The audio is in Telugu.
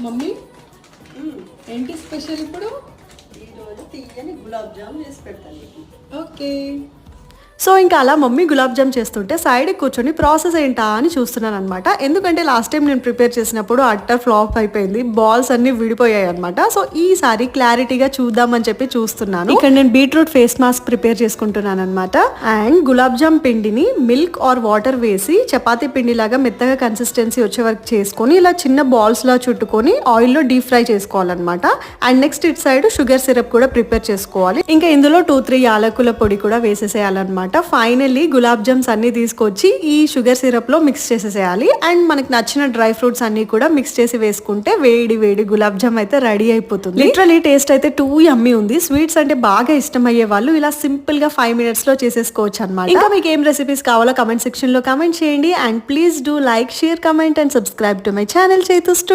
మమ్మీ? ఏంటి స్పెషల్ ఇప్పుడు? ఈరోజు తీయని గులాబ్ జామ్ చేసి పెడతాను ఓకే. సో ఇంకా అలా మమ్మీ గులాబ్ జామ్ చేస్తుంటే సైడ్ కూర్చొని ప్రాసెస్ ఏంటా అని చూస్తున్నాను అనమాట ఎందుకంటే లాస్ట్ టైం నేను ప్రిపేర్ చేసినప్పుడు అట్టర్ ఫ్లాప్ అయిపోయింది బాల్స్ అన్ని విడిపోయాయి అనమాట సో ఈసారి క్లారిటీగా చూద్దామని చెప్పి చూస్తున్నాను. ఇక్కడ నేను బీట్రూట్ ఫేస్ మాస్క్ ప్రిపేర్ చేసుకుంటున్నాను అనమాట అండ్ గులాబ్ జామ్ పిండిని మిల్క్ ఆర్ వాటర్ వేసి చపాతీ పిండి లాగా మెత్తగా కన్సిస్టెన్సీ వచ్చే వరకు చేసుకొని ఇలా చిన్న బాల్స్ లా చుట్టుకొని ఆయిల్లో డీప్ ఫ్రై చేసుకోవాలన్నమాట. And next it side sugar syrup కూడా ప్రిపేర్ చేసుకోవాలి. ఇంకా ఇందులో టూ త్రీ యాలకుల పొడి కూడా వేసేసేయాలన్నమాట. ఫైనల్లీ గులాబ్ జామ్స్ అన్ని తీసుకొచ్చి ఈ షుగర్ సిరప్లో మిక్స్ చేసేసేయాలి. అండ్ మనకి నచ్చిన డ్రై ఫ్రూట్స్ అన్ని కూడా మిక్స్ చేసి వేసుకుంటే వేడి వేడి గులాబ్ జామ్ అయితే రెడీ అయిపోతుంది. లిటరలీ టేస్ట్ అయితే టూ యమ్మీ ఉంది. స్వీట్స్ అంటే బాగా ఇష్టం అయ్యే వాళ్ళు ఇలా సింపుల్గా ఫైవ్ మినిట్స్లో చేసేసుకోవచ్చు అనమాట. ఇంకా మీకు ఏం రెసిపీస్ కావాలో కమెంట్ సెక్షన్లో కమెంట్ చేయండి. And please do like share comment and subscribe to my channel చేతు